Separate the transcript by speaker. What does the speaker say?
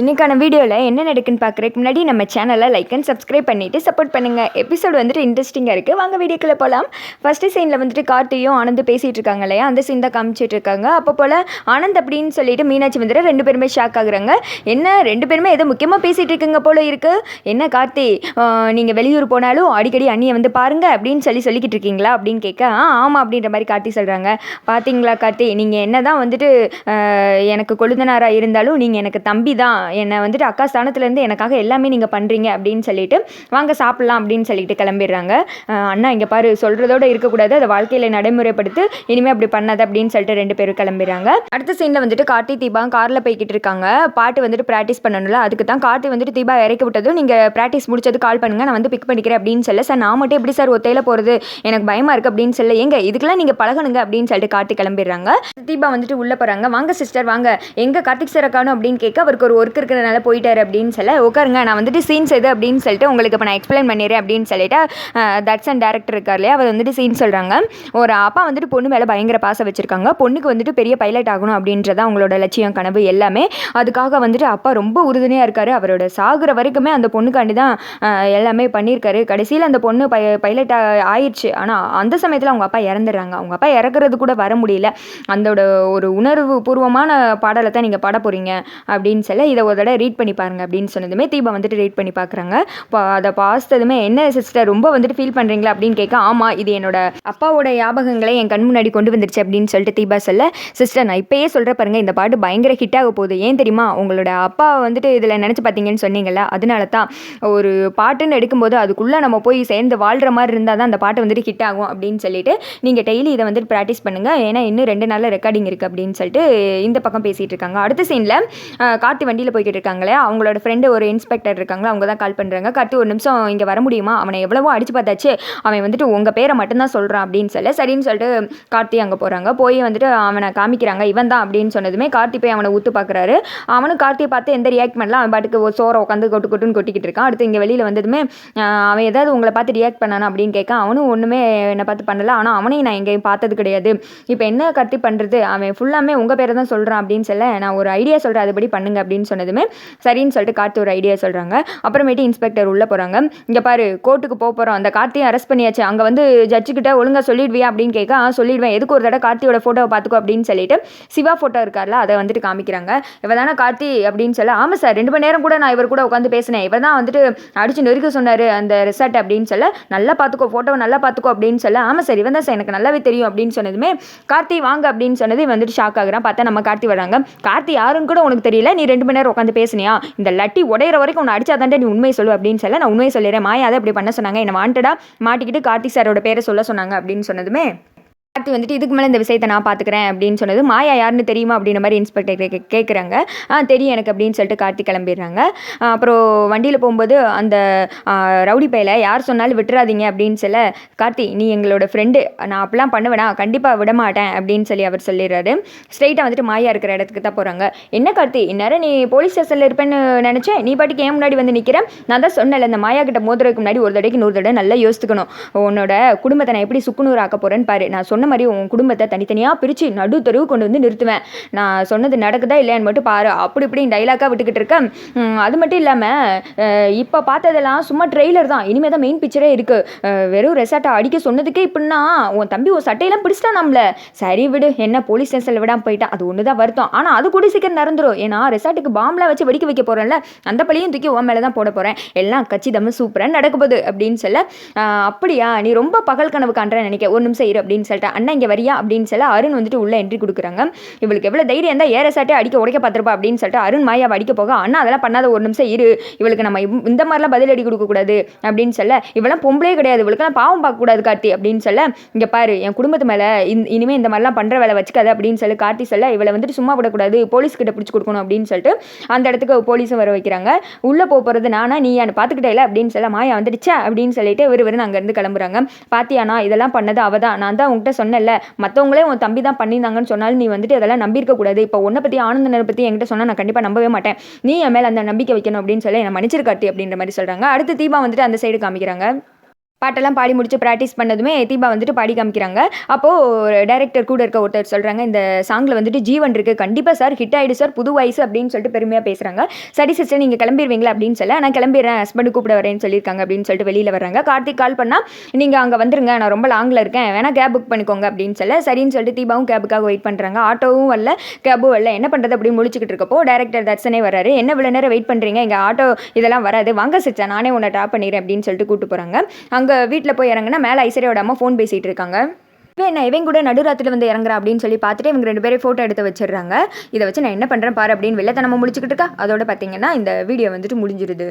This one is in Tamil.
Speaker 1: இன்றைக்கான வீடியோவில் என்ன நடக்குன்னு பார்க்குறதுக்கு முன்னாடி நம்ம சேனலை லைக் அண்ட் சப்ஸ்கிரைப் பண்ணிவிட்டு சப்போர்ட் பண்ணுங்கள் எபிசோட் வந்துட்டு இன்ட்ரெஸ்டிங்காக இருக்குது வாங்க வீடியோக்குள்ளே போகலாம் ஃபஸ்ட்டு சீனில் வந்துட்டு கார்த்தியும் ஆனந்து பேசிகிட்டு இருக்காங்க இல்லையா? அந்த சீன் தான் காமிச்சிட்டு இருக்காங்க. அப்போ போல் ஆனந்த் அப்படின்னு சொல்லிட்டு மீனாட்சி வந்துட்டு ரெண்டு பேருமே ஷாக் ஆகுறாங்க. என்ன? ரெண்டு பேருமே ஏதோ முக்கியமாக பேசிகிட்டு இருக்குங்க போல் இருக்குது என்ன கார்த்தி? நீங்கள் வெளியூர் போனாலும் அடிக்கடி அண்ணியை வந்து பாருங்கள் அப்படின்னு சொல்லி சொல்லிக்கிட்டு இருக்கீங்களா? அப்படின்னு கேட்க ஆ ஆமாம் அப்படின்ற மாதிரி கார்த்தி சொல்கிறாங்க பார்த்தீங்களா கார்த்தி? நீங்கள் என்ன தான் வந்துட்டு எனக்கு கொழுந்தனாராக இருந்தாலும் நீங்கள் எனக்கு தம்பி தான் என்னை வந்துட்டு அக்கா ஸ்தானத்துலேருந்து எனக்காக எல்லாமே நீங்கள் பண்ணுறீங்க அப்படின்னு சொல்லிட்டு வாங்க சாப்பிட்லாம் அப்படின்னு சொல்லிட்டு கிளம்பிடுறாங்க. அண்ணா இங்கே பாரு சொல்கிறதோட இருக்கக்கூடாது. அதை வாழ்க்கையில் நடைமுறைப்படுத்து. இனிமேல் அப்படி பண்ணாத அப்படின்னு சொல்லிட்டு ரெண்டு பேரும் கிளம்பிடுறாங்க. அடுத்த சீனில் வந்துட்டு கார்த்தி தீபா காரில் போய்கிட்டு இருக்காங்க. பாட்டு வந்துட்டு ப்ராக்டிஸ் பண்ணணும்ல அதுக்கு தான் கார்த்தி வந்துட்டு தீபா இறக்கி விட்டதும் நீங்கள் ப்ராக்டிஸ் முடிச்சது கால் பண்ணுங்க. நான் வந்து பிக் பண்ணிக்கிறேன் அப்படின்னு சொல்ல சார் நான் மட்டும் எப்படி சார் ஒத்தையில் போகிறது எனக்கு பயமாக இருக்குது அப்படின்னு சொல்ல எங்கே இதுக்கெல்லாம் நீங்கள் பழகணுங்க அப்படின்னு சொல்லிட்டு கார்த்தி கிளம்பிடுறாங்க. தீபா வந்துட்டு உள்ளே போகிறாங்க வாங்க சிஸ்டர் வாங்க. எங்கே கார்த்திக் சார் காணும் அப்படின்னு கேட்க அவருக்கு ஒரு ஒரு ஒர்க் இருக்கிறனால போயிட்டார் அப்படின்னு சொல்ல உட்காருங்க நான் வந்துட்டு சீன்ஸ் எது அப்படின்னு சொல்லிட்டு உங்களுக்கு இப்போ நான் எக்ஸ்பிளைன் பண்ணிடுறேன் அப்படின்னு சொல்லிட்டு தட்ஸ் அண்ட் டேரக்டர் இருக்கார் இல்லையா? அவர் வந்துட்டு சீன் சொல்கிறாங்க ஒரு அப்பா வந்துட்டு பொண்ணு மேலே பயங்கர பாசம் வச்சுருக்காங்க. பொண்ணுக்கு வந்துட்டு பெரிய பைலட் ஆகணும் அப்படின்றதான் அவங்களோட லட்சியம் கனவு எல்லாமே. அதுக்காக வந்துட்டு அப்பா ரொம்ப உறுதுணையாக இருக்கார். அவரோட சாகுற வரைக்குமே அந்த பொண்ணுக்காண்டி தான் எல்லாமே பண்ணியிருக்காரு. கடைசியில் அந்த பொண்ணு பை பைலட் ஆயிடுச்சு. ஆனால் அந்த சமயத்தில் அவங்க அப்பா இறந்துடுறாங்க. அவங்க அப்பா இறக்குறது கூட வர முடியல. அந்தோட ஒரு உணர்வு பூர்வமான பாடலை தான் நீங்கள் பாட போகிறீங்க அப்படின்னு சொல்ல இதை ஒரு தடவை ரீட் பண்ணி பாருங்க அப்படின்னு சொன்னதுமே தீபா வந்துட்டு ரீட் பண்ணி பார்க்குறாங்க அதை பார்த்ததுமே என்ன சிஸ்டர் ரொம்ப வந்துட்டு ஃபீல் பண்ணுறீங்களா அப்படின்னு கேட்க ஆமாம் இது என்னோட அப்பாவோட ஞாபகங்களை என் கண் முன்னாடி கொண்டு வந்துருச்சு அப்படின்னு சொல்லிட்டு தீபா சொல்ல சிஸ்டர் நான் இப்பயே சொல்கிற பாருங்க இந்த பாட்டு பயங்கர ஹிட் ஆக போகுது. ஏன் தெரியுமா? உங்களோட அப்பா வந்துட்டு இதில் நினச்சி பார்த்தீங்கன்னு சொன்னீங்கல்ல அதனால தான் ஒரு பாட்டுன்னு எடுக்கும்போது அதுக்குள்ளே நம்ம போய் சேர்ந்து வாழ்கிற மாதிரி இருந்தால் தான் அந்த பாட்டு வந்துட்டு ஹிட் ஆகும் அப்படின்னு சொல்லிட்டு நீங்கள் டெய்லி இதை வந்துட்டு ப்ராக்டிஸ் பண்ணுங்கள் ஏன்னா இன்னும் ரெண்டு நாளில் ரெக்கார்டிங் இருக்குது அப்படின்னு சொல்லிட்டு இந்த பக்கம் பேசிகிட்டு இருக்காங்க. அடுத்த சீனில் கார்த்தி வண்டியில் போய்கிட்டு இருக்காங்களே அவங்களோட ஃப்ரெண்டு ஒரு இன்ஸ்பெக்டர் இருக்காங்களா அவங்க தான் கால் பண்ணுறாங்க கார்த்தி ஒரு நிமிஷம் இங்கே வர முடியுமா? அவனை எவ்வளவோ அடிச்சு பார்த்தாச்சு. அவன் வந்துட்டு உங்கள் பேரை மட்டும்தான் சொல்கிறான் அப்படின்னு சொல்ல. சரின்னு சொல்லிட்டு கார்த்தி அங்கே போகிறாங்க போய் வந்துட்டு அவனை காமிக்கிறாங்க. இவன் தான் அப்படின்னு சொன்னதுமே கார்த்தி போய் அவனை ஊத்து பார்க்குறாரு அவனும் கார்த்தியை பார்த்து எந்த ரியாக்ட் பண்ணலாம்? அவன் பாட்டுக்கு ஒரு சோறை உட்காந்து கொட்டு கொட்டுன்னு கொட்டிக்கிட்டு இருக்கான். அடுத்து இங்கே வெளியில் வந்ததுமே அவன் ஏதாவது உங்களை பார்த்து ரியாக்ட் பண்ணானா? அப்படின்னு கேட்க அவனும் ஒன்றுமே என்னை பார்த்து பண்ணல. ஆனால் அவனையும் நான் எங்கேயும் பார்த்தது கிடையாது. இப்போ என்ன கார்த்தி பண்ணுறது அவன் ஃபுல்லாமே உங்கள் பேரை தான் சொல்கிறான் அப்படின்னு சொல்ல நான் ஒரு ஐடியா சொல்கிறேன் அதுபடி பண்ணுங்க அப்படின்னு சொன்னதுமே சரின்னு சொல்லிட்டு கார்த்தி ஒரு ஐடியா சொல்கிறாங்க அப்புறமேட்டு இன்ஸ்பெக்டர் உள்ளே போகிறாங்க இங்கே பாரு கோர்ட்டுக்கு போக போகிறோம் அந்த கார்த்தியை அரெஸ்ட் பண்ணியாச்சு. அங்கே வந்து ஜட்ஜுக்கிட்ட ஒழுங்காக சொல்லிடுவியா? அப்படின்னு கேட்க "ஆ, சொல்லிடுவேன். எதுக்கு ஒரு தடவை கார்த்தியோட ஃபோட்டோவை பார்த்துக்கோ? அப்படின்னு சொல்லிட்டு சிவா ஃபோட்டோ இருக்கார்ல அதை வந்துட்டு காமிக்கிறாங்க. இவ தானே கார்த்தி? அப்படின்னு சொல்ல ஆமாம் சார். ரெண்டு மணி நேரம் கூட நான் இவர் கூட உட்காந்து பேசினேன். இவர் தான் வந்துட்டு அடிச்சு நெருக்க சொன்னார் அந்த ரிசார்ட் அப்படின்னு சொல்ல நல்லா பார்த்துக்கோ. ஃபோட்டோவை நல்லா பார்த்துக்கோ. அப்படின்னு சொல்ல ஆமாம் சார். இவன் தான் சார். எனக்கு நல்லாவே தெரியும். அப்படின்னு சொன்னதுமே கார்த்தி வாங்க. அப்படின்னு சொன்னது வந்துட்டு ஷாக் ஆகுறான். பார்த்தா நம்ம கார்த்தி வராங்க கார்த்தி யாருன்னு கூட உனக்கு தெரியல. நீ ரெண்டு மணி நேரம் உட்காந்து பேசுனியா? இந்த லட்டி உடையிற வரைக்கும் உன்னை அடிச்சா நீ உண்மையை சொல்லு அப்படின்னு சொல்ல நான் உண்மையை சொல்லிடுறேன். மாயா அதை அப்படி பண்ண சொன்னாங்க. என்னை வாண்டடா மாட்டிக்கிட்டு கார்த்தி சாரோட பேரை சொல்ல சொன்னாங்க அப்படின்னு சொன்னதுமே கார்த்தி வந்துட்டு இதுக்கு மேலே இந்த விஷயத்தை நான் பார்த்துக்கிறேன் அப்படின்னு சொன்னது. மாயா யாருன்னு தெரியுமா? அப்படின்ற மாதிரி இன்ஸ்பெக்டர் கே கேட்குறாங்க ஆ தெரியும் எனக்கு அப்படின்னு சொல்லிட்டு கார்த்தி கிளம்பிடுறாங்க. அப்புறம் வண்டியில் போகும்போது அந்த ரவுடி பையில யார் சொன்னாலும் விட்டுறாதீங்க அப்படின்னு சொல்ல கார்த்தி நீ எங்களோட ஃப்ரெண்டு நான் அப்படிலாம் பண்ணுவேனா? கண்டிப்பாக விட மாட்டேன் அப்படின்னு சொல்லி அவர் சொல்லிடுறாரு. ஸ்ட்ரைட்டாக வந்துட்டு மாயா இருக்கிற இடத்துக்கு தான் போகிறாங்க என்ன கார்த்தி இந்நேரம் நீ போலீஸ் ஸ்டேஷனில் இருப்பேன்னு நினச்சேன்? நீ பாட்டுக்கு ஏன் முன்னாடி வந்து நிற்கிறேன் நான் தான் சொன்னேன்ல இந்த மாயா கிட்ட மோதுறதுக்கு முன்னாடி ஒரு தடவைக்கு நூறு தடவை நல்லா யோசிக்கணும் உன்னோட குடும்பத்தை நான் எப்படி சுக்குநூறு ஆக்க போகிறேன்னு பாரு. நான் சொன்ன மாதிரி உன் குடும்பத்தை தனித்தனியாக பிரித்து நடு தெருவு கொண்டு வந்து நிறுத்துவேன். நான் சொன்னது நடக்குதா இல்லையான்னு மட்டும் பாரு. அப்படி இப்படி டைலாக்காக விட்டுக்கிட்டு இருக்கேன். அது மட்டும் இல்லாமல் இப்போ பார்த்ததெல்லாம் சும்மா ட்ரெய்லர் தான். இனிமேல் தான் மெயின் பிக்சரே இருக்குது வெறும் ரெசார்ட்டை அடிக்க சொன்னதுக்கே இப்படின்னா உன் தம்பி உன் சட்டையெல்லாம் பிடிச்சிட்டான் நம்மள. சரி விடு என்ன போலீஸ் ஸ்டேஷனில் விடாமல் போயிட்டான். அது ஒன்று தான் வருத்தம். ஆனால் அது கூட சீக்கிரம் நடந்துரும். ஏன்னா ரெசார்ட்டுக்கு பாம்பில் வச்சு வெடிக்க வைக்க போகிறேன்ல அந்த பழியும் தூக்கி உன் மேலே தான் போட போகிறேன் எல்லாம் கச்சிதமாக சூப்பராக நடக்க போகுது அப்படின்னு சொல்ல அப்படியா? நீ ரொம்ப பகல் கனவு காண்றேன்னு நினைக்க. ஒரு நிமிஷம் இரு அப்படின்னு சொல்லிட்டு அண்ணா இங்கே வரியா? அப்படின்னு சொல்ல அருண் வந்துட்டு உள்ள என்ட்ரி கொடுக்குறாங்க. இவளுக்கு எவ்வளோ தைரியம்? இருந்தால் ஏற சாட்டே அடிக்க உடைக்க பார்த்துருப்பா அப்படின்னு சொல்லிட்டு அருண் மாயாவை அடிக்க போக அண்ணா அதெல்லாம் பண்ணாத ஒரு நிமிஷம் இரு. இவளுக்கு நம்ம இந்த மாதிரிலாம் பதில் அடி கொடுக்கக்கூடாது அப்படின்னு சொல்ல இவெல்லாம் பொம்பளே கிடையாது. இவளுக்கெல்லாம் பாவம் பார்க்கக்கூடாது கார்த்தி அப்படின்னு சொல்ல இங்கே பாரு என் குடும்பத்து மேலே இனிமேல் இந்த மாதிரிலாம் பண்ணுற வேலை வச்சுக்காது அப்படின்னு சொல்லி கார்த்தி சொல்ல இவளை வந்துட்டு சும்மா விடக்கூடாது. போலீஸ் கிட்ட பிடிச்சி கொடுக்கணும் அப்படின்னு சொல்லிட்டு அந்த இடத்துக்கு போலீஸும் வர வைக்கிறாங்க. உள்ளே போக போகிறது நானா? நீ என்னை பார்த்துக்கிட்டே இல்லை? அப்படின்னு சொல்ல மாயா வந்துடுச்சா அப்படின்னு சொல்லிட்டு இவர் அங்கேருந்து கிளம்புறாங்க. பாத்தியானா இதெல்லாம் பண்ணது அவ தான் நான் தான் உங்ககிட்ட சொன்னேன்ல மற்றவங்களே உன் தம்பி தான் பண்ணியிருந்தாங்கன்னு சொன்னாலும் நீ வந்துட்டு அதெல்லாம் நம்பியிருக்கக்கூடாது இப்போ உன்னை பற்றி ஆனந்தனை பற்றி என்கிட்ட சொன்னால் நான் கண்டிப்பாக நம்பவே மாட்டேன். நீ என் மேலே அந்த நம்பிக்கை வைக்கணும் அப்படின்னு சொல்லி என்னை மன்னிச்சிருக்காட்டி அப்படின்ற மாதிரி சொல்கிறாங்க அடுத்து தீபா வந்துட்டு அந்த சைடு காமிக்கிறாங்க. பாட்டெல்லாம் பாடி முடிச்சு ப்ராக்டிஸ் பண்ணதுமே தீபா வந்துட்டு பாடி காமிக்கிறாங்க. அப்போது டைரக்டர் கூட இருக்க ஒருத்தர் சொல்கிறாங்க இந்த சாங்கில் வந்துட்டு ஜீவன் இருக்குது கண்டிப்பாக சார் ஹிட் ஆகிடு சார் புது வயசு அப்படின்னு சொல்லிட்டு பெருமையாக பேசுகிறாங்க சரி சிஸ்டர் நீங்கள் கிளம்பிடுவீங்களா அப்படின்னு சொல்ல நான் கிளம்பிடுறேன் ஹஸ்பண்டு கூப்பிட வரேன்னு சொல்லியிருக்காங்க அப்படின்னு சொல்லிட்டு வெளியில் வர்றாங்க. கார்த்திக் கால் பண்ணால் நீங்கள் அங்கே வந்துருங்க நான் ரொம்ப லாங்கில் இருக்கேன் வேணால் கேப் புக் பண்ணிக்கோங்க அப்படின்னு சொல்ல சரின்னு சொல்லிட்டு தீபாவும் கேபுக்காக வெயிட் பண்ணுறாங்க ஆட்டோவும் வரல கேபும் வரல. என்ன பண்ணுறது அப்படின்னு முழிச்சிக்கிட்டு இருக்கப்போ டேரக்டர் தர்சனே வராரு என்ன இவ்வளோ நேரம் வெயிட் பண்ணுறீங்க இங்கே ஆட்டோ இதெல்லாம் வராது. வாங்க சிச்சா நானே உன்னை ட்ராப் பண்ணிடுறேன் அப்படின்னு சொல்லிட்டு கூப்பிட்டு போகிறாங்க அங்கே வீட்டில் போய் இறங்குனா மேலே ஐஸ்வர்யோட அம்மா ஃபோன் பேசிகிட்டு இருக்காங்க. இப்போ என்ன இவன் கூட நடுராத்திரில வந்து இறங்குறா அப்படின்னு சொல்லி பார்த்துட்டு இவங்க ரெண்டு பேரும் ஃபோட்டோ எடுத்து வச்சிடுறாங்க. இதை வச்சு நான் என்ன பண்ணுறேன் பாரு அப்படின்னு வெள்ளத்தனமா முடிச்சுக்கிட்டு இருக்கா? அதோட பார்த்தீங்கன்னா இந்த வீடியோ வந்துட்டு முடிஞ்சிருது.